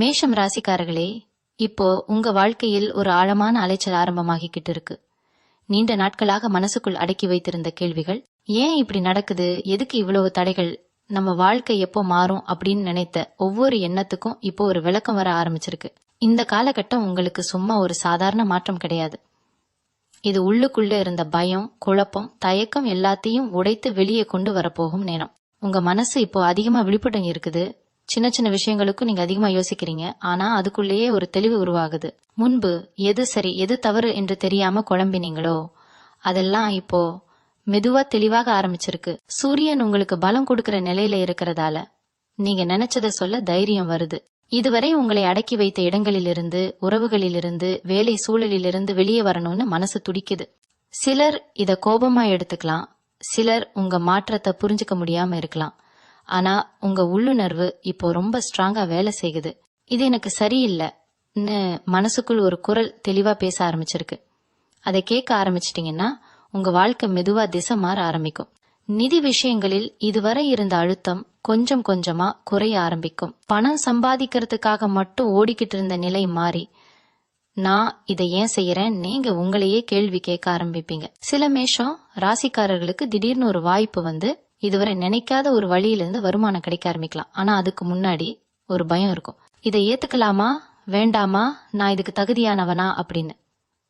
மேஷம் ராசிக்காரர்களே இப்போ உங்க வாழ்க்கையில் ஒரு ஆழமான அலைச்சல் ஆரம்பமாகிக்கிட்டு இருக்கு நீண்ட நாட்களாக மனசுக்குள் அடக்கி வைத்திருந்த கேள்விகள் ஏன் இப்படி நடக்குது? எதுக்கு இவ்வளவு தடைகள்? நம்ம வாழ்க்கை எப்போ மாறும் அப்படின்னு நினைத்த ஒவ்வொரு எண்ணத்துக்கும் இப்போ ஒரு விளக்கம் வர ஆரம்பிச்சிருக்கு. இந்த காலகட்டம் உங்களுக்கு சும்மா ஒரு சாதாரண மாற்றம் கிடையாது. இது உள்ளுக்குள்ள இருந்த பயம் குழப்பம் தயக்கம் எல்லாத்தையும் உடைத்து வெளியே கொண்டு வரப்போகும் நேரம். உங்க மனசு இப்போ அதிகமா விழிப்புடன் இருக்குது. சின்ன சின்ன விஷயங்களுக்கும் நீங்க அதிகமா யோசிக்கிறீங்க. ஆனா அதுக்குள்ளேயே ஒரு தெளிவு உருவாகுது. முன்பு எது சரி எது தவறு என்று தெரியாம குழம்பினீங்களோ அதெல்லாம் இப்போ மெதுவா தெளிவாக ஆரம்பிச்சிருக்கு. சூரியன் உங்களுக்கு பலம் கொடுக்கிற நிலையில இருக்கிறதால நீங்க நினைச்சதை சொல்ல தைரியம் வருது. இதுவரை உங்களை அடக்கி வைத்த இடங்களிலிருந்து உறவுகளிலிருந்து வேலை சூழலிலிருந்து வெளியே வரணும்னு மனசு துடிக்குது. சிலர் இத கோபமா எடுத்துக்கலாம். சிலர் உங்க மாற்றத்தை புரிஞ்சுக்க முடியாம இருக்கலாம். ஆனா உங்க உள்ளுணர்வு இப்போ ரொம்ப ஸ்ட்ராங்கா வேலை செய்யுது. இது எனக்கு சரியில்லைன்னு மனசுக்குள் ஒரு குரல் தெளிவா பேச ஆரம்பிச்சிருக்கு. அதை கேட்க ஆரம்பிச்சிட்டிங்கன்னா உங்க வாழ்க்கை மெதுவா திசை மாற ஆரம்பிக்கும். நிதி விஷயங்களில் இதுவரை இருந்த அழுத்தம் கொஞ்சம் கொஞ்சமா குறைய ஆரம்பிக்கும். பணம் சம்பாதிக்கிறதுக்காக மட்டும் ஓடிக்கிட்டு இருந்த நிலை மாறி நான் இதை ஏன் செய்யறேன்? நீங்க உங்களையே கேள்வி கேட்க ஆரம்பிப்பீங்க. சில மேஷம் ராசிக்காரர்களுக்கு திடீர்னு ஒரு வாய்ப்பு வந்து இதுவரை நினைக்காத ஒரு வழியிலிருந்து வருமானம் கிடைக்க ஆரம்பிக்கலாம். ஆனால் அதுக்கு முன்னாடி ஒரு பயம் இருக்கும். இதை ஏற்றுக்கலாமா வேண்டாமா? நான் இதுக்கு தகுதியானவனா? அப்படின்னு.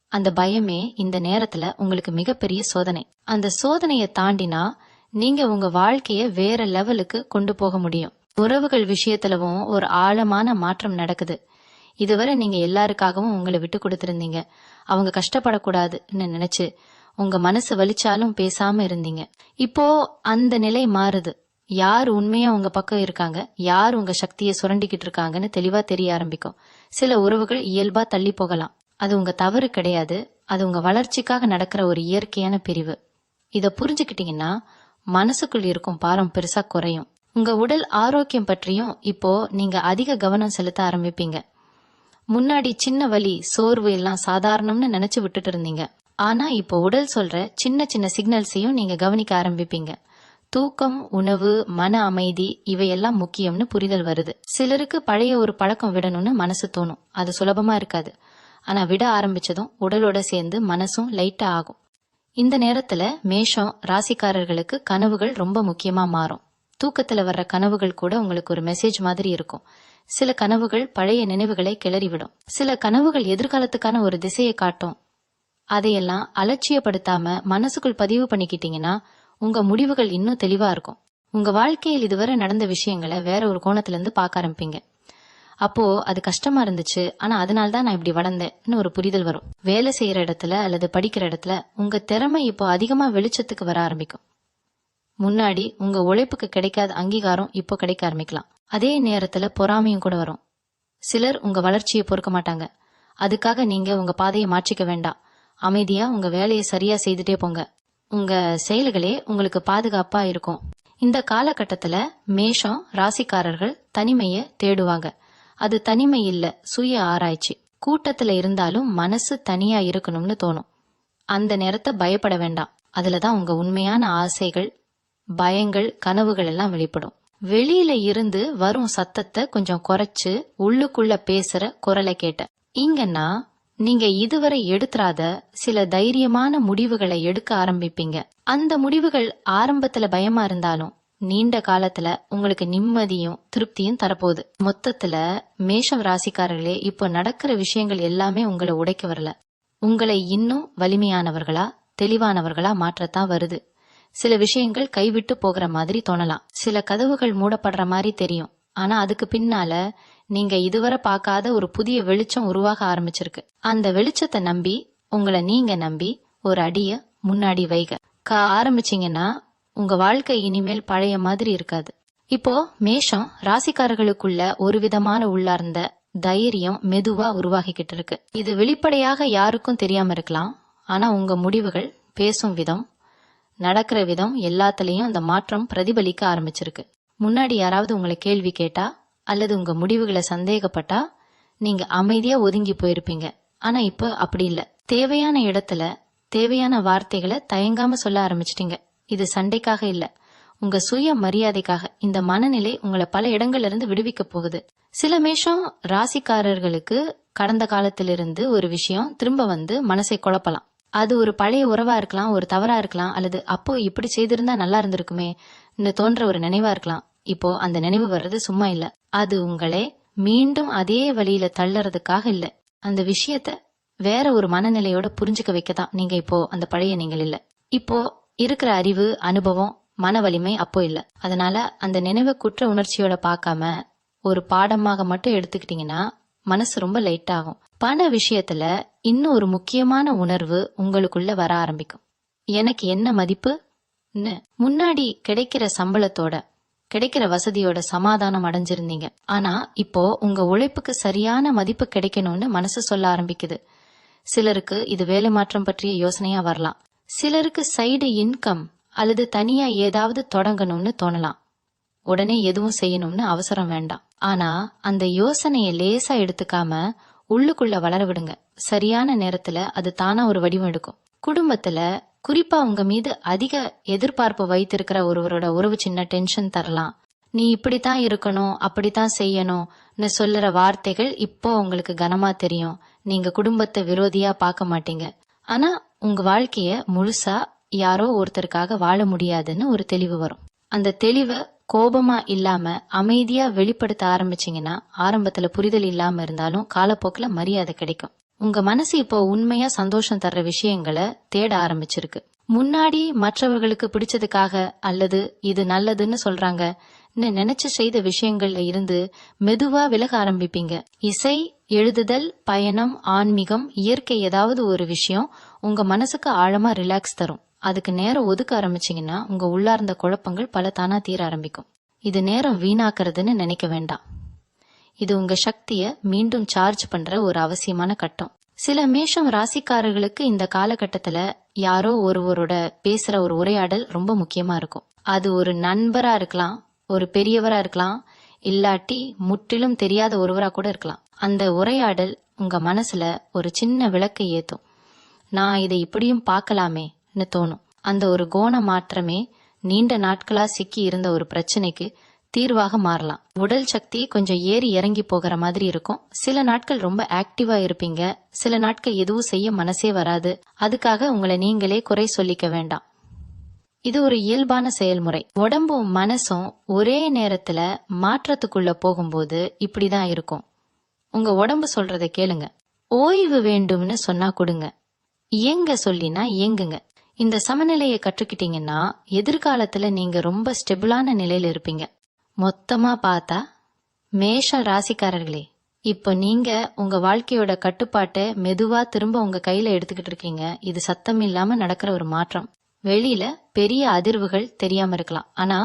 அந்த பயமே இந்த நேரத்தில் உங்களுக்கு மிகப்பெரிய சோதனை. அந்த சோதனையை தாண்டினா நீங்க உங்க வாழ்க்கைய வேற லெவலுக்கு கொண்டு போக முடியும். உறவுகள் விஷயத்துலவும் ஒரு ஆழமான மாற்றம் நடக்குது. இதுவரை நீங்க எல்லாருக்காகவும் உங்களை விட்டு கொடுத்துருந்தீங்க. அவங்க கஷ்டப்படக்கூடாதுன்னு நினைச்சு உங்க மனசு வலிச்சாலும் பேசாம இருந்தீங்க. இப்போ அந்த நிலை மாறுது. யார் உண்மையா உங்க பக்கம் இருக்காங்க? யார் உங்க சக்தியை சுரண்டிக்கிட்டு இருக்காங்கன்னு தெளிவா தெரிய ஆரம்பிக்கும். சில உறவுகள் இயல்பா தள்ளி போகலாம். அது உங்க தவறு கிடையாது. அது உங்க வளர்ச்சிக்காக நடக்கிற ஒரு இயற்கையான பிரிவு. இத புரிஞ்சுக்கிட்டீங்கன்னா மனசுக்குள் இருக்கும் பாரம் பெருசா குறையும். உங்க உடல் ஆரோக்கியம் பற்றியும் இப்போ நீங்க அதிக கவனம் செலுத்த ஆரம்பிப்பீங்க. முன்னாடி சின்ன வலி சோர்வு எல்லாம் சாதாரணம்னு நினைச்சு விட்டுட்டு இருந்தீங்க. ஆனா இப்போ உடல் சொல்ற சின்ன சின்ன சிக்னல்ஸையும் நீங்க கவனிக்க ஆரம்பிப்பீங்க. தூக்கம் உணவு மன அமைதி இவையெல்லாம் முக்கியம்னு புரிதல் வருது. சிலருக்கு பழைய ஒரு பழக்கம் விடணும்னு மனசு தோணும். அது சுலபமா இருக்காது. ஆனா விட ஆரம்பிச்சதும் உடலோட சேர்ந்து மனசும் லைட்டா ஆகும். இந்த நேரத்துல மேஷம் ராசிக்காரர்களுக்கு கனவுகள் ரொம்ப முக்கியமா மாறும். தூக்கத்துல வர்ற கனவுகள் கூட உங்களுக்கு ஒரு மெசேஜ் மாதிரி இருக்கும். சில கனவுகள் பழைய நினைவுகளை கிளறிவிடும். சில கனவுகள் எதிர்காலத்துக்கான ஒரு திசையை காட்டும். அதையெல்லாம் அலட்சியப்படுத்தாம மனசுக்குள் பதிவு பண்ணிக்கிட்டீங்கன்னா உங்க முடிவுகள் இன்னும் தெளிவா இருக்கும். உங்க வாழ்க்கையில் இதுவரை நடந்த விஷயங்களை வேற ஒரு கோணத்துல இருந்து பார்க்க ஆரம்பிப்பீங்க. அப்போ அது கஷ்டமா இருந்துச்சு. ஆனா அதனால தான் நான் இப்படி வளர்ந்தேன்னு ஒரு புரிதல் வரும். வேலை செய்யற இடத்துல அல்லது படிக்கிற இடத்துல உங்க திறமை இப்போ அதிகமா வெளிச்சத்துக்கு வர ஆரம்பிக்கும். முன்னாடி உங்க உழைப்புக்கு கிடைக்காத அங்கீகாரம் இப்போ கிடைக்க ஆரம்பிக்கலாம். அதே நேரத்துல பொறாமையும் கூட வரும். சிலர் உங்க வளர்ச்சியை பொறுக்க மாட்டாங்க. அதுக்காக நீங்க உங்க பாதையை மாற்றிக்க வேண்டாம். அமைதியா உங்க வேலையை சரியா செய்துட்டே போங்க. உங்க செயல்களே உங்களுக்கு பாதுகாப்பா இருக்கும். இந்த காலகட்டத்துல மேஷம் ராசிக்காரர்கள் தனிமையை தேடுவாங்க. அது தனிமை இல்ல சுய ஆராய்ச்சி. கூட்டத்துல இருந்தாலும் மனசு தனியா இருக்கணும்னு தோணும். அந்த நேரத்தை பயப்பட வேண்டாம். அதுலதான் உங்க உண்மையான ஆசைகள் பயங்கள் கனவுகள் எல்லாம் வெளிப்படும். வெளியில இருந்து வரும் சத்தத்தை கொஞ்சம் குறைச்சு உள்ளுக்குள்ள பேசுற குரலை கேட்ட இங்கன்னா நீங்க இதுவரை எடுத்துறாத சில தைரியமான முடிவுகளை எடுக்க ஆரம்பிப்பீங்க. அந்த முடிவுகள் ஆரம்பத்துல பயமா இருந்தாலும் நீண்ட காலத்துல உங்களுக்கு நிம்மதியும் திருப்தியும் தரப்போகுது. மொத்தத்துல மேஷம் ராசிக்காரர்களே இப்போ நடக்கிற விஷயங்கள் எல்லாமே உங்களை உடைக்க வரல. உங்களை இன்னும் வலிமையானவர்களா தெளிவானவர்களா மாற்றத்தான் வருது. சில விஷயங்கள் கைவிட்டு போகிற மாதிரி தோணலாம். சில கதவுகள் மூடப்படுற மாதிரி தெரியும். ஆனா அதுக்கு பின்னால நீங்க இதுவரை பார்க்காத ஒரு புதிய வெளிச்சம் உருவாக ஆரம்பிச்சிருக்கு. அந்த வெளிச்சத்தை நம்பி உங்களை நீங்க நம்பி ஒரு அடிய முன்னாடி வைக க ஆரம்பிச்சீங்கன்னா உங்க வாழ்க்கை இனிமேல் பழைய மாதிரி இருக்காது. இப்போ மேஷம் ராசிக்காரர்களுக்குள்ள ஒரு விதமான உள்ளார்ந்த தைரியம் மெதுவா உருவாகிக்கிட்டு இருக்கு. இது வெளிப்படையாக யாருக்கும் தெரியாம இருக்கலாம். ஆனா உங்க முடிவுகள் பேசும் விதம் நடக்கிற விதம் எல்லாத்துலயும் அந்த மாற்றம் பிரதிபலிக்க ஆரம்பிச்சிருக்கு. முன்னாடி யாராவது உங்களை கேள்வி கேட்டா அல்லது உங்க முடிவுகளை சந்தேகப்பட்டா நீங்க அமைதியா ஒதுங்கி போயிருப்பீங்க. ஆனா இப்ப அப்படி இல்ல. தேவையான இடத்துல தேவையான வார்த்தைகளை தயங்காம சொல்ல ஆரம்பிச்சிட்டீங்க. இது சண்டைக்காக இல்ல. உங்க சுய மரியாதைக்காக இந்த மனநிலை உங்களை பல இடங்கள்ல இருந்து விடுவிக்க போகுது. சில மேஷம் ராசிக்காரர்களுக்கு கடந்த காலத்திலிருந்து ஒரு விஷயம் திரும்ப வந்து மனசை குழப்பலாம். அது ஒரு பழைய உறவா இருக்கலாம் ஒரு தவறா இருக்கலாம் அல்லது அப்போ இப்படி செய்திருந்தா நல்லா இருந்திருக்குமே தோன்ற ஒரு நினைவா இருக்கலாம். இப்போ அந்த நினைவு வர்றது சும்மா இல்ல. அது உங்களை மீண்டும் அதே வழியில தள்ளறதுக்காக இல்ல. அந்த விஷயத்த வேற ஒரு மனநிலையோட புரிஞ்சுக்க வைக்கதான் நீங்க இப்போ அந்த பழைய நீங்கள் இல்ல. இப்போ இருக்கிற அறிவு அனுபவம் மன வலிமை அப்போ இல்ல. அதனால அந்த நினைவை குற்ற உணர்ச்சியோட பார்க்காம ஒரு பாடமாக மட்டும் எடுத்துக்கிட்டீங்கன்னா மனசு ரொம்ப லைட் ஆகும். பண விஷயத்துல இன்னும் ஒரு முக்கியமான உணர்வு உங்களுக்குள்ள வர ஆரம்பிக்கும். எனக்கு என்ன மதிப்பு முன்னாடி கிடைக்கிற சம்பளத்தோட கிடைக்கிற வசதியோட சமாதானம் அடைஞ்சிருந்தீங்க. ஆனா இப்போ உங்க உழைப்புக்கு சரியான மதிப்பு கிடைக்கணும்னு மனசு சொல்ல ஆரம்பிக்குது. சிலருக்கு இது வேலை மாற்றம் பற்றிய யோசனையா வரலாம். சிலருக்கு சைடு இன்கம் அல்லது தனியா ஏதாவது தொடங்கணும்னு தோணலாம். உடனே எதுவும் செய்யணும்னு அவசரம் வேண்டாம். ஆனா அந்த யோசனையை லேசா எடுத்துக்காம உள்ளுக்குள்ள வளர விடுங்க. சரியான நேரத்துல அது தானா ஒரு வடிவம் எடுக்கும். குடும்பத்துல குறிப்பா உங்க மீது அதிக எதிர்பார்ப்பு வைத்திருக்கிற ஒருவரோட உறவு சின்ன டென்ஷன் தரலாம். நீ இப்படித்தான் இருக்கணும் அப்படித்தான் செய்யணும்னு சொல்லுற வார்த்தைகள் இப்போ உங்களுக்கு கனமா தெரியும். நீங்க குடும்பத்தை விரோதியா பார்க்க மாட்டீங்க. ஆனா உங்க வாழ்க்கைய முழுசா யாரோ ஒருத்தருக்காக வாழ முடியாதுன்னு ஒரு தெளிவு வரும். அந்த தெளிவை கோபமா இல்லாம அமைதியா வெளிப்படுத்த ஆரம்பிச்சீங்கன்னா ஆரம்பத்துல புரிதல் இல்லாம இருந்தாலும் காலப்போக்கில் மரியாதை கிடைக்கும். உங்க மனசு இப்போ உண்மையா சந்தோஷம் தர்ற விஷயங்களை தேட ஆரம்பிச்சிருக்கு. முன்னாடி மற்றவர்களுக்கு பிடிச்சதுக்காக அல்லது இது நல்லதுன்னு சொல்றாங்க நினைச்சு செய்த விஷயங்கள்ல இருந்து மெதுவா விலக ஆரம்பிப்பீங்க. இசை எழுதுதல் பயணம் ஆன்மீகம் இயற்கை ஏதாவது ஒரு விஷயம் உங்க மனசுக்கு ஆழமா ரிலாக்ஸ் தரும். அதுக்கு நேரம் ஒதுக்க ஆரம்பிச்சீங்கன்னா உங்க உள்ளார்ந்த குழப்பங்கள் பல தானா தீர ஆரம்பிக்கும். இது நேரம் வீணாக்குறதுன்னு நினைக்க வேண்டாம். இது உங்க சக்திய மீண்டும் சார்ஜ் பண்ற ஒரு அவசியமான கட்டம். சில மேஷம் ராசிக்காரர்களுக்கு இந்த காலகட்டத்துல யாரோ ஒருவரோட பேசுற ஒரு உரையாடல் ரொம்ப முக்கியமா இருக்கும். அது ஒரு நண்பரா இருக்கலாம் ஒரு பெரியவரா இருக்கலாம் இல்லாட்டி முற்றிலும் தெரியாத ஒருவரா கூட இருக்கலாம். அந்த உரையாடல் உங்க மனசுல ஒரு சின்ன விளக்கை ஏத்தும். நான் இதை இப்படியும் பார்க்கலாமேன்னு தோணும். அந்த ஒரு கோண மாற்றமே நீண்ட நாட்களா சிக்கி இருந்த ஒரு பிரச்சனைக்கு தீர்வாக மாறலாம். உடல் சக்தி கொஞ்சம் ஏறி இறங்கி போகிற மாதிரி இருக்கும். சில நாட்கள் ரொம்ப ஆக்டிவா இருப்பீங்க. சில நாட்கள் எதுவும் செய்ய மனசே வராது. அதுக்காக உங்களை நீங்களே குறை சொல்லிக்க வேண்டாம். இது ஒரு இயல்பான செயல்முறை. உடம்பும் மனசும் ஒரே நேரத்துல மாற்றத்துக்குள்ள போகும்போது இப்படிதான் இருக்கும். உங்க உடம்பு சொல்றத கேளுங்க. ஓய்வு வேண்டும்னு சொன்னா கொடுங்க. இயங்க சொல்லினா இயங்குங்க. இந்த சமநிலையை கற்றுக்கிட்டீங்கன்னா எதிர்காலத்துல நீங்க ரொம்ப ஸ்டெபிளான நிலையில இருப்பீங்க. மொத்தமா பார்த்தா மேஷ ராசிக்காரர்களே இப்போ நீங்க உங்க வாழ்க்கையோட கட்டுப்பாட்டை மெதுவா திரும்ப உங்க கையில எடுத்துக்கிட்டு இருக்கீங்க. இது சத்தம் இல்லாம நடக்கிற ஒரு மாற்றம். வெளியில பெரிய அதிர்வுகள் தெரியாம இருக்கலாம். ஆனா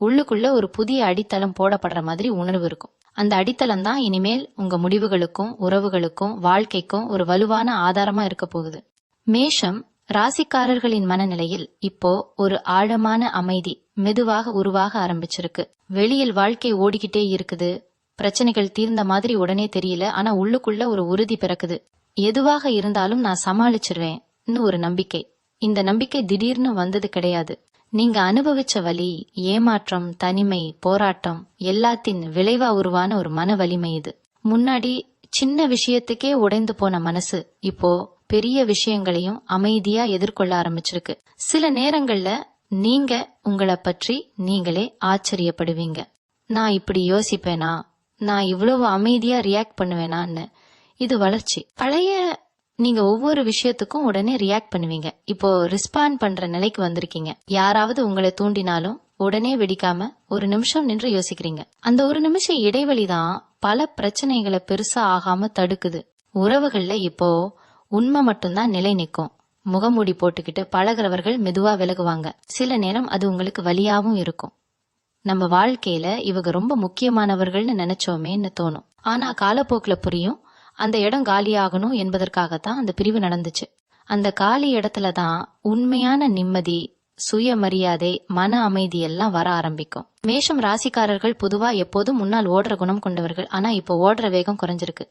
உள்ளுக்குள்ள ஒரு புதிய அடித்தளம் போடப்படுற மாதிரி உணர்வு இருக்கும். அந்த அடித்தளம் தான் இனிமேல் உங்க முடிவுகளுக்கும் உறவுகளுக்கும் வாழ்க்கைக்கும் ஒரு வலுவான ஆதாரமா இருக்க போகுது. மேஷம் ராசிக்காரர்களின் மனநிலையில் இப்போ ஒரு ஆழமான அமைதி மெதுவாக உருவாக ஆரம்பிச்சிருக்கு. வெளியில் வாழ்க்கை ஓடிக்கிட்டே இருக்குது. பிரச்சனைகள் தீர்ந்த மாதிரி உடனே தெரியல. ஆனா உள்ளுக்குள்ள ஒரு உறுதி பிறக்குது. எதுவாக இருந்தாலும் நான் சமாளிச்சிருவேன்னு ஒரு நம்பிக்கை. இந்த நம்பிக்கை திடீர்னு வந்தது கிடையாது. நீங்க அனுபவிச்ச வலி ஏமாற்றம் தனிமை போராட்டம் எல்லாத்தின் விளைவா உருவான ஒரு மன வலிமை இது. முன்னாடி சின்ன விஷயத்துக்கே உடைந்து போன மனசு இப்போ பெரிய விஷயங்களையும் அமைதியா எதிர்கொள்ள ஆரம்பிச்சிருக்கு. சில நேரங்கள்ல நீங்க உங்களை பற்றி நீங்களே ஆச்சரியப்படுவீங்க. நான் இப்படி யோசிப்பேனா? நான் இவ்வளவு அமைதியா ரியாக்ட் பண்ணுவேனான்னு. இது வளர்ச்சி. பழைய நீங்க ஒவ்வொரு விஷயத்துக்கும் உடனே ரியாக்ட் பண்ணுவீங்க. இப்போ ரெஸ்பாண்ட் பண்ற நிலைக்கு வந்திருக்கீங்க. யாராவது உங்களை தூண்டினாலும் உடனே வெடிக்காம ஒரு நிமிஷம் நின்று யோசிக்கிறீங்க. அந்த ஒரு நிமிஷம் இடைவெளி தான் பல பிரச்சனைகளை பெருசா ஆகாம தடுக்குது. உறவுகள்ல இப்போ உண்மை மட்டும்தான் நிலை நிற்கும். முகமூடி போட்டுக்கிட்டு பழகிறவர்கள் மெதுவா விலகுவாங்க. சில நேரம் அது உங்களுக்கு வலியாவும் இருக்கும். நம்ம வாழ்க்கையில இவங்க ரொம்ப முக்கியமானவர்கள்னு நினைச்சோமேன்னு தோணும். ஆனா காலப்போக்குல புரியும் அந்த இடம் காலியாகணும் என்பதற்காகத்தான் அந்த பிரிவு நடந்துச்சு. அந்த காலி இடத்துல தான் உண்மையான நிம்மதி சுயமரியாதை மன அமைதி எல்லாம் வர ஆரம்பிக்கும். மேஷம் ராசிக்காரர்கள் பொதுவா எப்போதும் முன்னால் ஓடுற குணம் கொண்டவர்கள். ஆனா இப்போ ஓடுற வேகம் குறைஞ்சிருக்கு.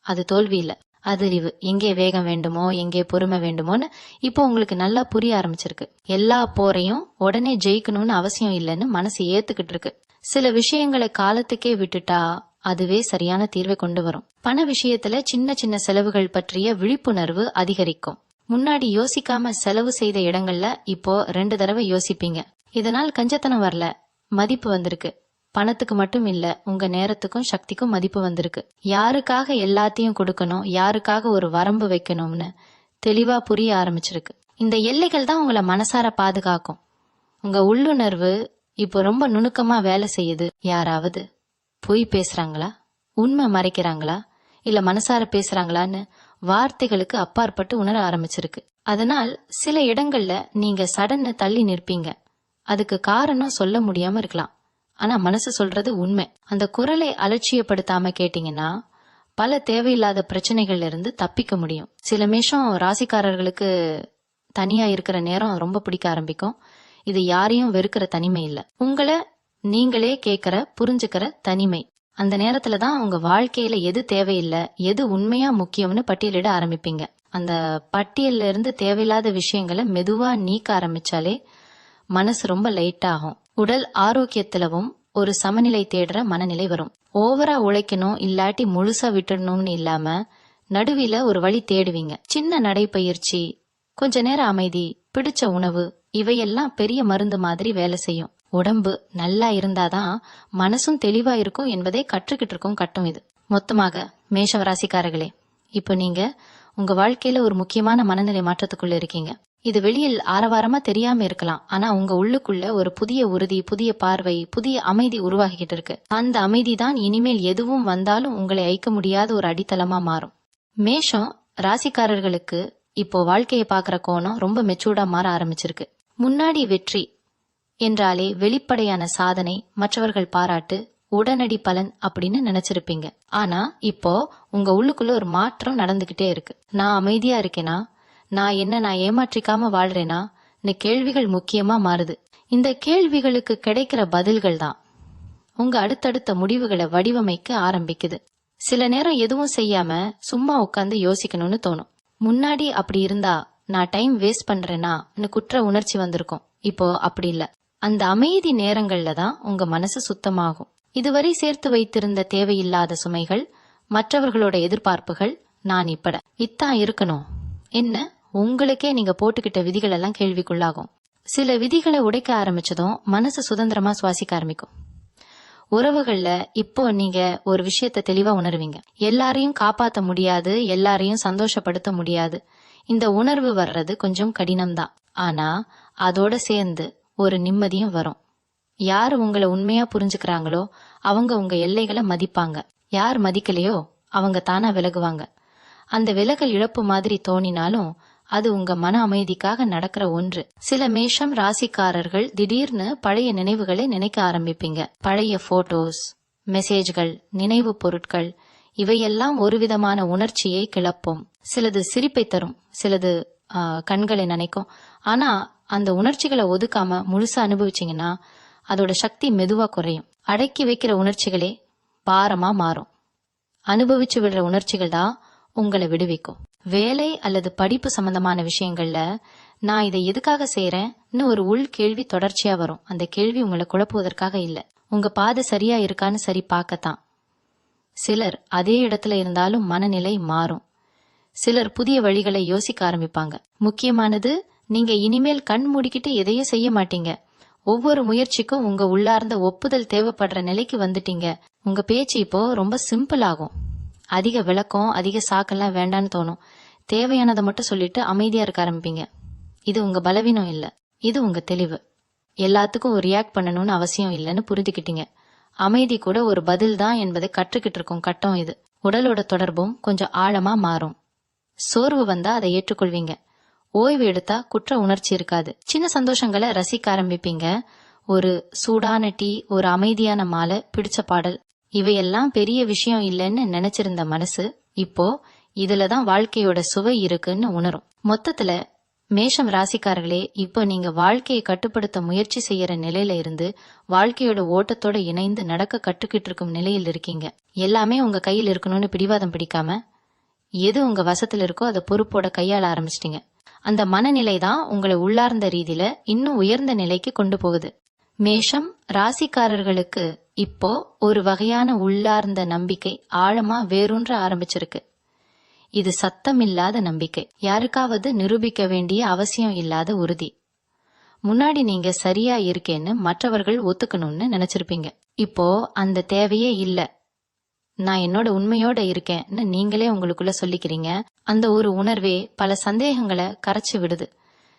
அது தோல்வி இல்லை. அதிரிவு. எங்கே வேகம் வேண்டுமோ எங்கே பொறுமை வேண்டுமோன்னு இப்போ உங்களுக்கு நல்லா புரிய ஆரம்பிச்சிருக்கு. எல்லா போரையும் உடனே ஜெயிக்கணும்னு அவசியம் இல்லைன்னு மனசு ஏத்துக்கிட்டு இருக்கு சில விஷயங்களை காலத்துக்கே விட்டுட்டா அதுவே சரியான தீர்வை கொண்டு வரும். பண விஷயத்துல சின்ன சின்ன செலவுகள் பற்றிய விழிப்புணர்வு அதிகரிக்கும். முன்னாடி யோசிக்காம செலவு செய்த இடங்கள்ல இப்போ ரெண்டு தடவை யோசிப்பீங்க. இதனால் கஞ்சத்தனம் வரல. மதிப்பு வந்திருக்கு. பணத்துக்கு மட்டும் இல்ல உங்க நேரத்துக்கும் சக்திக்கும் மதிப்பு வந்திருக்கு. யாருக்காக எல்லாத்தையும் கொடுக்கணும் யாருக்காக ஒரு வரம்பு வைக்கணும்னு தெளிவா புரிய ஆரம்பிச்சிருக்கு. இந்த எல்லைகள் தான் உங்களை மனசார பாதுகாக்கும். உங்க உள்ளுணர்வு இப்போ ரொம்ப நுணுக்கமா வேலை செய்யுது. யாராவது பொய் பேசுறாங்களா? உண்மை மறைக்கிறாங்களா? இல்ல மனசார பேசுறாங்களான்னு வார்த்தைகளுக்கு அப்பாற்பட்டு உணர ஆரம்பிச்சிருக்கு. அதனால் சில இடங்கள்ல நீங்க சடன்னு தள்ளி நிற்பீங்க. அதுக்கு காரணம் சொல்ல முடியாம இருக்கலாம். ஆனா மனசு சொல்றது உண்மை. அந்த குரலை அலட்சியப்படுத்தாம கேட்டீங்கன்னா பல தேவையில்லாத பிரச்சனைகள்ல இருந்து தப்பிக்க முடியும். சில நிமிஷம் ராசிக்காரர்களுக்கு தனியா இருக்கிற நேரம் ரொம்ப பிடிக்க ஆரம்பிக்கும். இது யாரையும் வெறுக்கிற தனிமை இல்ல. உங்களை நீங்களே கேட்கிற புரிஞ்சுக்கிற தனிமை. அந்த நேரத்துல தான் உங்க வாழ்க்கையில எது தேவையில்லை எது உண்மையா முக்கியம்னு பட்டியலிட ஆரம்பிப்பீங்க. அந்த பட்டியல்ல இருந்து தேவையில்லாத விஷயங்களை மெதுவா நீக்க ஆரம்பிச்சாலே மனசு ரொம்ப லைட் ஆகும். உடல் ஆரோக்கியத்திலவும் ஒரு சமநிலை தேடுற மனநிலை வரும். ஓவரா உழைக்கணும் இல்லாட்டி முழுசா விட்டுடணும்னு இல்லாம நடுவில ஒரு வழி தேடுவீங்க. சின்ன நடைப்பயிற்சி கொஞ்ச நேரம் அமைதி பிடிச்ச உணவு இவையெல்லாம் பெரிய மருந்து மாதிரி வேலை செய்யும். உடம்பு நல்லா இருந்தாதான் மனசும் தெளிவா இருக்கும் என்பதை கற்றுக்கிட்டு இருக்கும் கட்டம் இது. மொத்தமாக மேஷவராசிக்காரர்களே இப்போ நீங்க உங்க வாழ்க்கையில ஒரு முக்கியமான மனநிலை மாற்றத்துக்குள்ள இருக்கீங்க. இது வெளியில் ஆரவாரமா தெரியாம இருக்கலாம். ஆனா உங்க உள்ளுக்குள்ள ஒரு புதிய உறுதி புதிய பார்வை புதிய அமைதி உருவாகிக்கிட்டு இருக்கு. அந்த அமைதி தான் இனிமேல் எதுவும் வந்தாலும் உங்களை ஐக்க முடியாத ஒரு அடித்தளமா மாறும். மேஷம் ராசிக்காரர்களுக்கு இப்போ வாழ்க்கையை பார்க்குற கோணம் ரொம்ப மெச்சூர்டா மாற ஆரம்பிச்சிருக்கு. முன்னாடி வெற்றி என்றாலே வெளிப்படையான சாதனை மற்றவர்கள் பாராட்டு உடனடி பலன் அப்படின்னு நினைச்சிருப்பீங்க. ஆனா இப்போ உங்க உள்ளுக்குள்ள ஒரு மாற்றம் நடந்துகிட்டே இருக்கு. நான் அமைதியா இருக்கேனா? நான் என்ன நான் ஏமாற்றிக்காம வாழ்றேனா? இந்த கேள்விகள் முக்கியமா மாறுது. இந்த கேள்விகளுக்கு கிடைக்கிற பதில்கள் தான். உங்க அடுத்தடுத்த முடிவுகளை வடிவமைக்க ஆரம்பிக்குது. சில நேரம் எதுவும் செய்யாம சும்மா உட்காந்து யோசிக்கணும்னு தோணும். முன்னாடி அப்படி இருந்தா நான் டைம் வேஸ்ட் பண்றேனா? குற்ற உணர்ச்சி வந்திருக்கும். இப்போ அப்படி இல்ல. அந்த அமைதி நேரங்கள்ல தான் உங்க மனசு சுத்தமாகும். இதுவரை சேர்த்து வைத்திருந்த தேவையில்லாத சுமைகள் மற்றவர்களோட எதிர்பார்ப்புகள் நான் இப்பட. இத்தான் இருக்கணும். என்ன? உங்களுக்கே நீங்க போட்டுக்கிட்ட விதிகள் எல்லாம் கேள்விக்குள்ளாகும். சில விதிகளை உடைக்க ஆரம்பிச்சதும் மனசு சுதந்திரமா சுவாசிக்க ஆரம்பிக்கும். உறவுகள்ல இப்போ நீங்க ஒரு விஷயத்த தெளிவா உணர்வீங்க. எல்லாரையும் காப்பாத்த முடியாது எல்லாரையும் சந்தோஷப்படுத்த முடியாது. இந்த உணர்வு வர்றது கொஞ்சம் கடினம்தான். ஆனா அதோட சேர்ந்து ஒரு நிம்மதியும் வரும். யார் உங்களை உண்மையா புரிஞ்சுக்கிறாங்களோ அவங்க உங்க எல்லைகளை மதிப்பாங்க. யார் மதிக்கலையோ அவங்க தானா விலகுவாங்க. அந்த விலகல் இழப்பு மாதிரி தோணினாலும் அது உங்க மன அமைதிக்காக நடக்கிற ஒன்று. சில மேஷம் ராசிக்காரர்கள் திடீர்னு பழைய நினைவுகளை நினைக்க ஆரம்பிப்பீங்க. பழைய போட்டோஸ் மெசேஜ்கள் நினைவு பொருட்கள் இவையெல்லாம் ஒரு விதமான உணர்ச்சியை கிளப்பும். சிலது சிரிப்பை தரும் சிலது கண்களை நினைக்கும். ஆனா அந்த உணர்ச்சிகளை ஒதுக்காம முழுசா அனுபவிச்சிங்கன்னா அதோட சக்தி மெதுவா குறையும். அடக்கி வைக்கிற உணர்ச்சிகளே பாரமா மாறும். அனுபவிச்சு விடுற உணர்ச்சிகள் தான் உங்களை விடுவிக்கும். வேலை அல்லது படிப்பு சம்பந்தமான விஷயங்கள்ல நான் இதை எதுக்காக செய்யறேன்னு ஒரு உள் கேள்வி தொடர்ச்சியா வரும். அந்த கேள்வி உங்களை குழப்புவதற்காக இல்ல. உங்க பாதை சரியா இருக்கான்னு சரி பார்க்கத்தான். சிலர் அதே இடத்துல இருந்தாலும் மனநிலை மாறும். சிலர் புதிய வழிகளை யோசிக்க ஆரம்பிப்பாங்க. முக்கியமானது நீங்க இனிமேல் கண் மூடிக்கிட்டு எதையும் செய்ய மாட்டீங்க. ஒவ்வொரு முயற்சிக்கும் உங்க உள்ளார்ந்த ஒப்புதல் தேவைப்படுற நிலைக்கு வந்துட்டீங்க. உங்க பேச்சு இப்போ ரொம்ப சிம்பிள் ஆகும். அதிக விளக்கம் அதிக சாக்கெல்லாம் வேண்டான்னு தோணும். தேவையானதை மட்டும் சொல்லிட்டு அமைதியா இருக்க ஆரம்பிப்பீங்க. இது உங்க பலவீனம் இல்ல. இது உங்க தெளிவு. எல்லாத்துக்கும் ஒரு ரியாக்ட் பண்ணணும்னு அவசியம் இல்லைன்னு புரிஞ்சுக்கிட்டீங்க. அமைதி கூட ஒரு பதில் தான் என்பதை கற்றுக்கிட்டு இருக்கும் கட்டம் இது. உடலோட தொடர்பும் கொஞ்சம் ஆழமா மாறும். சோர்வு வந்தா அதை ஏற்றுக்கொள்வீங்க. ஓய்வு எடுத்தா குற்ற உணர்ச்சி இருக்காது. சின்ன சந்தோஷங்களை ரசிக்க ஆரம்பிப்பீங்க. ஒரு சூடான டீ ஒரு அமைதியான மாலை பிடிச்ச பாடல். இவையெல்லாம் பெரிய விஷயம் இல்லைன்னு நினைச்சிருந்த மனசு இப்போ இதுல தான் வாழ்க்கையோட சுவை இருக்குன்னு உணரும். மொத்தத்துல மேஷம் ராசிக்காரர்களே இப்போ நீங்க வாழ்க்கையை கட்டுப்படுத்த முயற்சி செய்யற நிலையில இருந்து வாழ்க்கையோட ஓட்டத்தோட இணைந்து நடக்க கட்டுக்கிட்டு இருக்கும் நிலையில் இருக்கீங்க. எல்லாமே உங்க கையில் இருக்கணும்னு பிடிவாதம் பிடிக்காம எது உங்க வசத்துல இருக்கோ அதை பொறுப்போட கையாள ஆரம்பிச்சிட்டீங்க. அந்த மனநிலை தான் உங்களை உள்ளார்ந்த ரீதியில இன்னும் உயர்ந்த நிலைக்கு கொண்டு போகுது. மேஷம் ராசிக்காரர்களுக்கு இப்போ ஒரு வகையான உள்ளார்ந்த நம்பிக்கை ஆழமா வேரூன்ற ஆரம்பிச்சிருக்கு. இது சத்தமில்லாத நம்பிக்கை. யாருக்காவது நிரூபிக்க வேண்டிய அவசியம் இல்லாத உறுதி. முன்னாடி நீங்க சரியா இருக்கேன்னு மற்றவர்கள் ஒத்துக்கணும்னு நினைச்சிருப்பீங்க. இப்போ அந்த தேவையே இல்ல. நான் என்னோட உண்மையோட இருக்கேன்னு நீங்களே உங்களுக்குள்ள சொல்லிக்கிறீங்க. அந்த ஒரு உணர்வே பல சந்தேகங்களை கரைச்சு விடுது.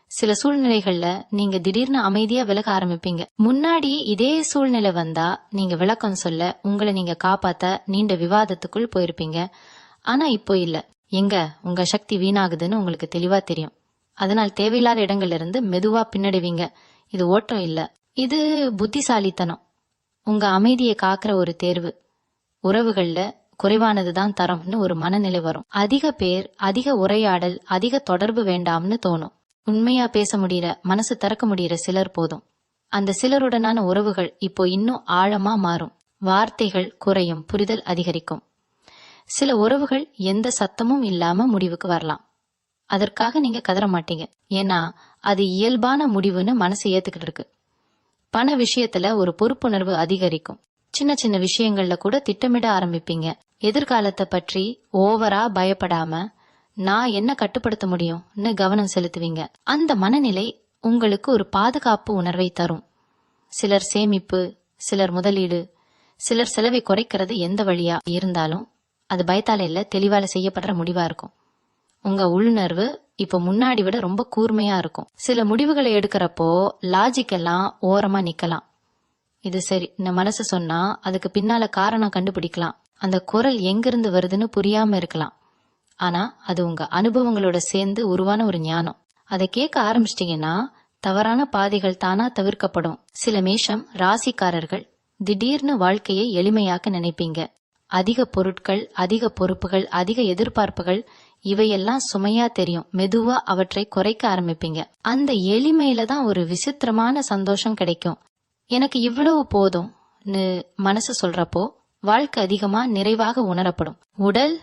சில சூழ்நிலைகள்ல நீங்க திடீர்னு அமைதியா விலக ஆரம்பிப்பீங்க. முன்னாடி இதே சூழ்நிலை வந்தா நீங்க விளக்கம் சொல்ல உங்களை நீங்க காப்பாத்த நீண்ட விவாதத்துக்குள் போயிருப்பீங்க. ஆனா இப்போ இல்ல. எங்க உங்க சக்தி வீணாகுதுன்னு உங்களுக்கு தெளிவா தெரியும். அதனால் தேவையில்லாத இடங்கள்ல இருந்து மெதுவா பின்னடைவீங்க. இது ஓட்டம் இல்ல. இது புத்திசாலித்தனம். உங்க அமைதியை காக்கிற ஒரு தேர்வு. உறவுகள்ல குறைவானதுதான் தரம்னு ஒரு மனநிலை வரும். அதிக பேர் அதிக உரையாடல் அதிக தொடர்பு வேண்டாம்னு தோணும். உண்மையா பேச முடியற மனசு திறக்க முடியற சிலர் போதும். அந்த சிலருடனான உறவுகள் இப்போ இன்னும் ஆழமா மாறும். வார்த்தைகள் குறையும் புரிதல் அதிகரிக்கும். சில உறவுகள் எந்த சத்தமும் இல்லாம முடிவுக்கு வரலாம். அதற்காக நீங்க கதற மாட்டீங்க. ஏன்னா அது இயல்பான முடிவுன்னு மனசு ஏத்துக்கிட்டு இருக்கு பண விஷயத்துல ஒரு பொறுப்புணர்வு அதிகரிக்கும். சின்ன சின்ன விஷயங்கள்ல கூட திட்டமிட ஆரம்பிப்பீங்க. எதிர்காலத்தை பற்றி ஓவரா பயப்படாம நான் என்ன கட்டுப்படுத்த முடியும்னு கவனம் செலுத்துவீங்க. அந்த மனநிலை உங்களுக்கு ஒரு பாதுகாப்பு உணர்வை தரும். சிலர் சேமிப்பு சிலர் முதலீடு சிலர் செலவை குறைக்கிறது எந்த வழியா இருந்தாலும் அது பயத்தால இல்ல தெளிவால செய்யப்படுற முடிவா இருக்கும். உங்க உள்ளுணர்வு இப்போ முன்னாடி விட ரொம்ப கூர்மையா இருக்கும். சில முடிவுகளை எடுக்கிறப்போ லாஜிக் எல்லாம் ஓரமா நிக்கலாம். இது சரி இந்த மனசு சொன்னா அதுக்கு பின்னால காரணம் கண்டுபிடிக்கலாம். அந்த குரல் எங்கிருந்து வருதுன்னு புரியாம இருக்கலாம். ஆனா அது உங்க அனுபவங்களோட சேர்ந்து உருவான ஒரு ஞானம். அதை கேட்க ஆரம்பிச்சிட்டீங்கன்னா தவறான பாதைகள் தானா தவிர்க்கப்படும். சில மேஷம் ராசிக்காரர்கள் திடீர்னு வாழ்க்கையை எளிமையாக்க நினைப்பீங்க. அதிக பொருட்கள் அதிக பொறுப்புகள் அதிக எதிர்பார்ப்புகள் இவையெல்லாம் சுமையா தெரியும். மெதுவா அவற்றை குறைக்க ஆரம்பிப்பீங்க. அந்த எளிமையில தான் ஒரு விசித்திரமான சந்தோஷம் கிடைக்கும். எனக்கு இவ்வளவு போதும்னு மனசு சொல்றப்போ வாழ்க்கை அதிகமா நிறைவாக உணரப்படும். உடல்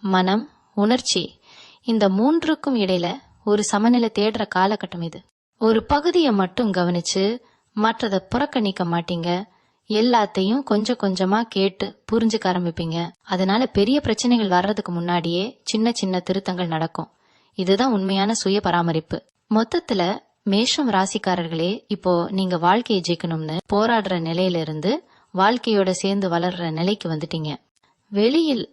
மனம் உணர்ச்சி இந்த மூன்றுக்கும் இடையில ஒரு சமநிலை தேடுற காலகட்டம் இது. ஒரு பகுதியை மட்டும் கவனிச்சு மற்றதை புறக்கணிக்க மாட்டீங்க. எல்லாத்தையும் கொஞ்சம் கொஞ்சமா கேட்டு புரிஞ்சுக்க ஆரம்பிப்பீங்க. அதனால பெரிய பிரச்சனைகள் வர்றதுக்கு முன்னாடியே சின்ன சின்ன திருத்தங்கள் நடக்கும். இதுதான் உண்மையான சுய பராமரிப்பு. மொத்தத்துல மேஷம் ராசிக்காரர்களே இப்போ நீங்க வாழ்க்கையை ஜெயிக்கணும்னு போராடுற நிலையில இருந்து வாழ்க்கையோட சேர்ந்து வளர்ற நிலைக்கு வந்துட்டீங்க. வெளியில்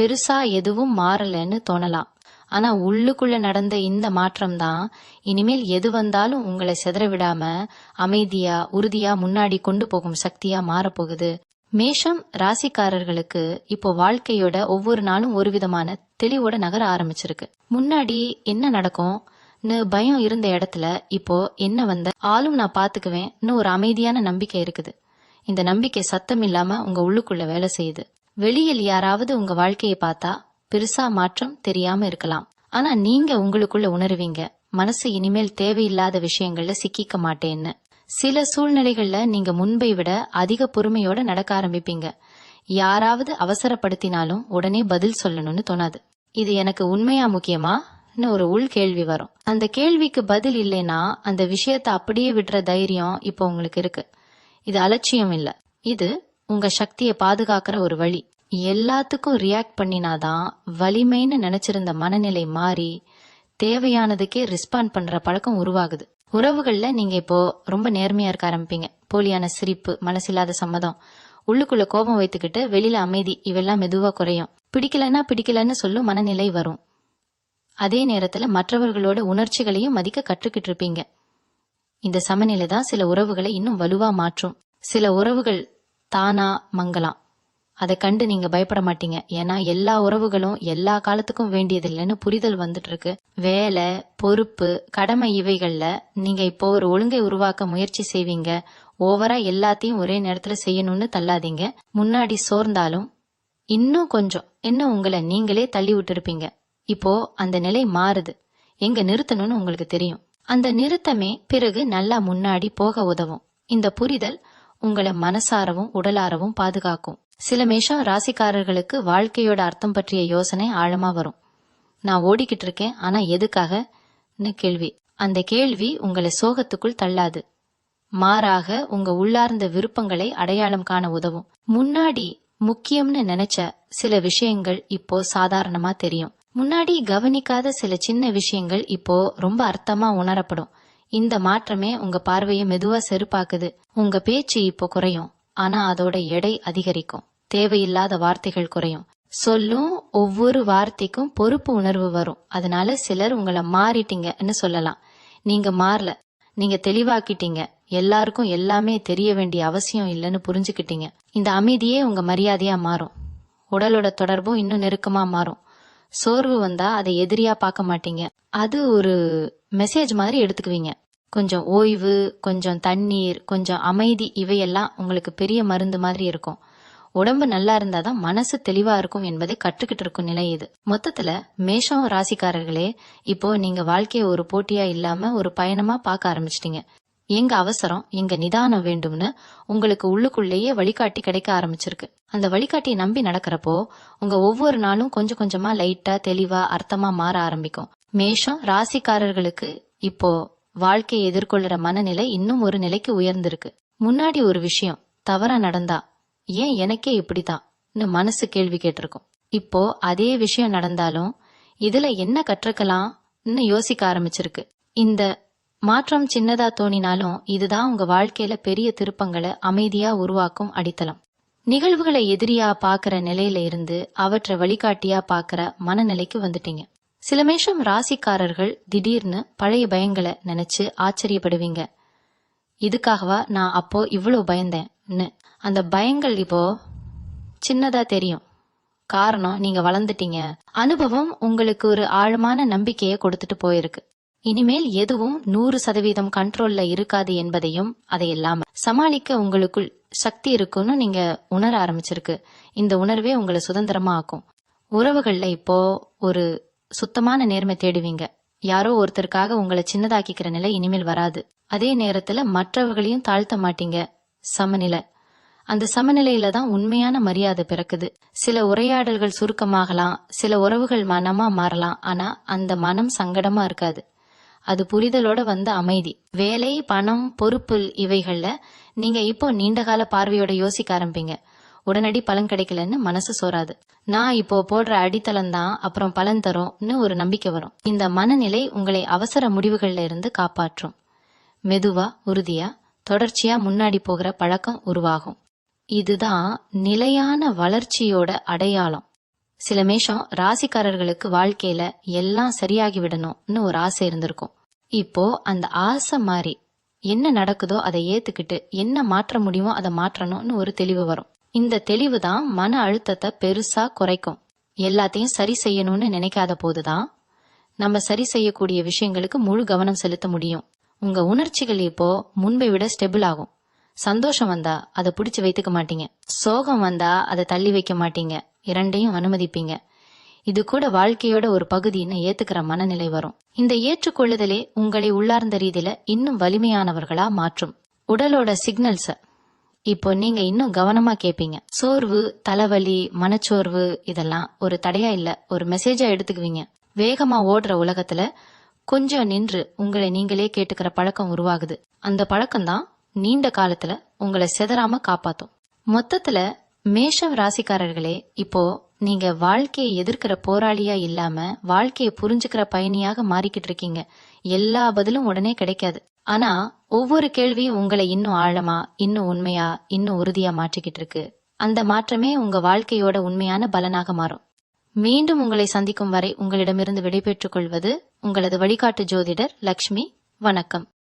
பெருசா எதுவும் மாறலன்னு தோணலாம். ஆனா உள்ளுக்குள்ள நடந்த இந்த மாற்றம் தான் இனிமேல் எது வந்தாலும் உங்களை செதற விடாம அமைதியா உறுதியா முன்னாடி கொண்டு போகும் சக்தியா மாறப்போகுது. மேஷம் ராசிக்காரர்களுக்கு இப்போ வாழ்க்கையோட ஒவ்வொரு நாளும் ஒரு விதமான தெளிவோட நகர ஆரம்பிச்சிருக்கு. முன்னாடி என்ன நடக்கும்னு பயம் இருந்த இடத்துல இப்போ என்ன வந்த ஆளும் நான் பாத்துக்குவேன் ஒரு அமைதியான நம்பிக்கை இருக்குது. இந்த நம்பிக்கை சத்தம் இல்லாம உங்க உள்ளுக்குள்ள வேலை செய்யுது. வெளியில் யாராவது உங்க வாழ்க்கையை பார்த்தா பெருசா மாற்றம் தெரியாம இருக்கலாம். ஆனா நீங்க உங்களுக்குள்ள உணருவீங்க மனசு இனிமேல் தேவையில்லாத விஷயங்கள்ல சிக்கிக்க மாட்டேன்னு. சில சூழ்நிலைகள்ல நீங்க முன்பை விட அதிக பொறுமையோட நடக்க ஆரம்பிப்பீங்க. யாராவது அவசரப்படுத்தினாலும் உடனே பதில் சொல்லணும்னு தோணாது. இது எனக்கு உண்மையா முக்கியமா? ஒரு உள் கேள்வி வரும். அந்த கேள்விக்கு பதில் இல்லைன்னா அந்த விஷயத்த அப்படியே விடுற தைரியம் இப்போ உங்களுக்கு இருக்கு. இது அலட்சியம் இல்ல. இது உங்க சக்தியை பாதுகாக்கிற ஒரு வழி. எல்லாத்துக்கும் ரியாக்ட் பண்ணினாதான் வலிமைன்னு நினைச்சிருந்த மனநிலை மாறி தேவையானதுக்கே ரெஸ்பாண்ட் பண்ற பழக்கம் உருவாகுது. உறவுகள்ல நீங்க இப்போ ரொம்ப நேர்மையா இருக்க ஆரம்பிப்பீங்க. போலியான சிரிப்பு மனசில்லாத சம்மதம் உள்ளுக்குள்ள கோபம் வைத்துக்கிட்டு வெளியில அமைதி இவெல்லாம் மெதுவா குறையும். பிடிக்கலன்னா பிடிக்கலன்னு சொல்லும் மனநிலை வரும். அதே நேரத்துல மற்றவர்களோட உணர்ச்சிகளையும் மதிக்க கற்றுக்கிட்டு இருப்பீங்க. இந்த சமநிலை தான் சில உறவுகளை இன்னும் வலுவா மாற்றும். சில உறவுகள் தானா மங்கலாம். அதை கண்டு நீங்க பயப்பட மாட்டீங்க. ஏன்னா எல்லா உறவுகளும் எல்லா காலத்துக்கும் வேண்டியதில்லைன்னு புரிதல் வந்துட்டு இருக்கு வேலை பொறுப்பு கடமை இவைகள்ல நீங்க இப்போ ஒரு ஒழுங்கை உருவாக்க முயற்சி செய்வீங்க. ஓவரா எல்லாத்தையும் ஒரே நேரத்துல செய்யணும்னு தள்ளாதீங்க. முன்னாடி சோர்ந்தாலும் இன்னும் கொஞ்சம் என்ன உங்களை நீங்களே தள்ளி விட்டுருப்பீங்க. இப்போ அந்த நிலை மாறுது. எங்க நிறுத்தணும்னு உங்களுக்கு தெரியும். அந்த நிறுத்தமே பிறகு நல்லா முன்னாடி போக உதவும். இந்த புரிதல் உங்களை மனசாரவும் உடலாரவும் பாதுகாக்கும். சில மேஷம் ராசிக்காரர்களுக்கு வாழ்க்கையோட அர்த்தம் பற்றிய யோசனை ஆழமா வரும். நான் ஓடிக்கிட்டு இருக்கேன் ஆனா எதுக்காகன்னு கேள்வி. அந்த கேள்வி உங்களை சோகத்துக்குள் தள்ளாது. மாறாக உங்க உள்ளார்ந்த விருப்பங்களை அடையாளம் காண உதவும். முன்னாடி முக்கியம்னு நினைச்ச சில விஷயங்கள் இப்போ சாதாரணமா தெரியும். முன்னாடி கவனிக்காத சில சின்ன விஷயங்கள் இப்போ ரொம்ப அர்த்தமா உணரப்படும். இந்த மாற்றமே உங்க பார்வையை மெதுவா செருப்பாக்குது. உங்க பேச்சு இப்போ குறையும். ஆனா அதோட எடை அதிகரிக்கும். தேவையில்லாத வார்த்தைகள் குறையும். சொல்லும் ஒவ்வொரு வார்த்தைக்கும் பொறுப்பு உணர்வு வரும். அதனால சிலர் உங்களை மாறிட்டீங்கன்னு சொல்லலாம். நீங்க மாறல. நீங்க தெளிவாக்கிட்டீங்க. எல்லாருக்கும் எல்லாமே தெரிய வேண்டிய அவசியம் இல்லைன்னு புரிஞ்சுக்கிட்டீங்க. இந்த அமைதியே உங்க மரியாதையா மாறும். உடலோட தொடர்பும் இன்னும் நெருக்கமா மாறும். சோர்வு வந்தா அதை எதிரியா பார்க்க மாட்டீங்க. அது ஒரு மெசேஜ் மாதிரி எடுத்துக்குவீங்க. கொஞ்சம் ஓய்வு கொஞ்சம் தண்ணீர் கொஞ்சம் அமைதி இவையெல்லாம் உங்களுக்கு பெரிய மருந்து மாதிரி இருக்கும். உடம்பு நல்லா இருந்தாதான் மனசு தெளிவா இருக்கும் என்பதை கற்றுக்கிட்டு இருக்கும் நிலை இது. மொத்தத்துல மேஷம் ராசிக்காரர்களே இப்போ நீங்க வாழ்க்கைய ஒரு போட்டியா இல்லாம ஒரு பயணமா பார்க்க ஆரம்பிச்சிட்டீங்க. எங்க அவசரம் எங்க நிதானம் வேண்டும்னு உங்களுக்கு உள்ளுக்குள்ளேயே வழிகாட்டி கிடைக்க ஆரம்பிச்சிருக்கு. அந்த வழிகாட்டியை நம்பி நடக்கிறப்போ உங்க ஒவ்வொரு நாளும் கொஞ்சம் கொஞ்சமா லைட்டா தெளிவா அர்த்தமா மாற ஆரம்பிக்கும். மேஷம் ராசிக்காரர்களுக்கு இப்போ வாழ்க்கையை எதிர்கொள்ளுற மனநிலை இன்னும் ஒரு நிலைக்கு உயர்ந்திருக்கு. முன்னாடி ஒரு விஷயம் தவறா நடந்தா ஏன் எனக்கே இப்படிதான் மனசு கேள்வி கேட்டிருக்கும். இப்போ அதே விஷயம் நடந்தாலும் இதுல என்ன கற்றுக்கலாம்னு யோசிக்க ஆரம்பிச்சிருக்கு. இந்த மாற்றம் சின்னதா தோணினாலும் இதுதான் உங்க வாழ்க்கையில பெரிய திருப்பங்களை அமைதியா உருவாக்கும் அடித்தளம். நிகழ்வுகளை எதிரியா பாக்குற நிலையில இருந்து அவற்றை வழிகாட்டியா பாக்குற மனநிலைக்கு வந்துட்டீங்க. சில மேஷம் ராசிக்காரர்கள் திடீர்னு பழைய பயங்களை நினைச்சு ஆச்சரியப்படுவீங்க. இதுக்காகவா நான் அப்போ இவ்வளவு பயந்தேன்னு அந்த பயங்கள் இப்போ சின்னதா தெரியும். காரணம் நீங்க வளர்ந்துட்டீங்க. அனுபவம் உங்களுக்கு ஒரு ஆழமான நம்பிக்கையை கொடுத்துட்டு போயிருக்கு. இனிமேல் எதுவும் நூறு சதவீதம் கண்ட்ரோல்ல இருக்காது என்பதையும் அதை இல்லாம சமாளிக்க உங்களுக்குள் சக்தி இருக்குன்னு நீங்க உணர ஆரம்பிச்சிருக்கு. இந்த உணர்வே உங்களை சுதந்திரமா ஆக்கும் உறவுகள்ல இப்போ ஒரு சுத்தமான நேர்மை தேடுவீங்க. யாரோ ஒருத்தருக்காக உங்களை சின்னதாக்கிக்கிற நிலை இனிமேல் வராது. அதே நேரத்துல மற்றவர்களையும் தாழ்த்த மாட்டீங்க. சமநிலை. அந்த சமநிலையில தான் உண்மையான மரியாதை பிறக்குது. சில உரையாடல்கள் சுருக்கமாகலாம் சில உறவுகள் மனமா மாறலாம் ஆனா அந்த மனம் சங்கடமா இருக்காது. அது புரிதலோட வந்த அமைதி. வேலை பணம் பொறுப்பு இவைகள்ல நீங்க இப்போ நீண்டகால பார்வையோட யோசிக்க ஆரம்பிங்க. உடனடி பலன் கிடைக்கலன்னு மனசு சோறாது. நான் இப்போ போடுற அடித்தளம் தான் அப்புறம் பலன் தரும்னு ஒரு நம்பிக்கை வரும். இந்த மனநிலை உங்களை அவசர முடிவுகள்ல இருந்து காப்பாற்றும். மெதுவா உறுதியா தொடர்ச்சியா முன்னாடி போகிற பழக்கம் உருவாகும். இதுதான் நிலையான வளர்ச்சியோட அடையாளம். சில மேஷம் ராசிக்காரர்களுக்கு வாழ்க்கையில எல்லாம் சரியாகி விடணும்னு ஒரு ஆசை இருந்திருக்கும். இப்போ அந்த ஆசை மாறி என்ன நடக்குதோ அதை ஏத்துக்கிட்டு என்ன மாற்ற முடியுமோ அதை மாற்றணும்னு ஒரு தெளிவு வரும். இந்த தெளிவு தான் மன அழுத்தத்தை பெருசா குறைக்கும். எல்லாத்தையும் சரி செய்யணும்னு நினைக்காத போதுதான் நம்ம சரி செய்யக்கூடிய விஷயங்களுக்கு முழு கவனம் செலுத்த முடியும். உங்க உணர்ச்சிகள் இப்போ முன்பை விட ஸ்டெபிள் ஆகும். சந்தோஷம் வந்தா அதை பிடிச்சு வைத்துக்க மாட்டீங்க. சோகம் வந்தா அதை தள்ளி வைக்க மாட்டீங்க. இரண்டையும் அனுமதிப்பீங்க. இது கூட வாழ்க்கையோட ஒரு பகுதின்னு ஏத்துக்கிற மனநிலை வரும். இந்த ஏற்றுக்கொள்ளுதலே உங்களை உள்ளார்ந்த ரீதியில இன்னும் வலிமையானவர்களா மாற்றும். உடலோட சிக்னல்ஸ இப்போ நீங்க இன்னும் கவனமா கேப்பீங்க. சோர்வு தலைவலி மனச்சோர்வு இதெல்லாம் ஒரு தடையா இல்ல ஒரு மெசேஜா எடுத்துக்குவீங்க. வேகமா ஓடுற உலகத்துல கொஞ்சம் நின்று உங்களை நீங்களே கேட்டுக்கிற பழக்கம் உருவாகுது. அந்த பழக்கம் தான் நீண்ட காலத்துல உங்களை சிதறாம காப்பாத்தும். மொத்தத்துல மேஷம் ராசிக்காரர்களே இப்போ நீங்க வாழ்க்கையை எதிர்க்கிற போராளியா இல்லாம வாழ்க்கையை புரிஞ்சுக்கிற பயணியாக மாறிக்கிட்டு இருக்கீங்க. எல்லா பதிலும் உடனே கிடைக்காது. ஆனா ஒவ்வொரு கேள்வியும் உங்களை இன்னும் ஆழமா இன்னும் உண்மையா இன்னும் உறுதியா மாற்றிக்கிட்டு இருக்கு. அந்த மாற்றமே உங்க வாழ்க்கையோட உண்மையான பலனாக மாறும். மீண்டும் உங்களை சந்திக்கும் வரை உங்களிடமிருந்து விடைபெற்றுக் கொள்வது உங்களது வழிகாட்டு ஜோதிடர் லக்ஷ்மி. வணக்கம்.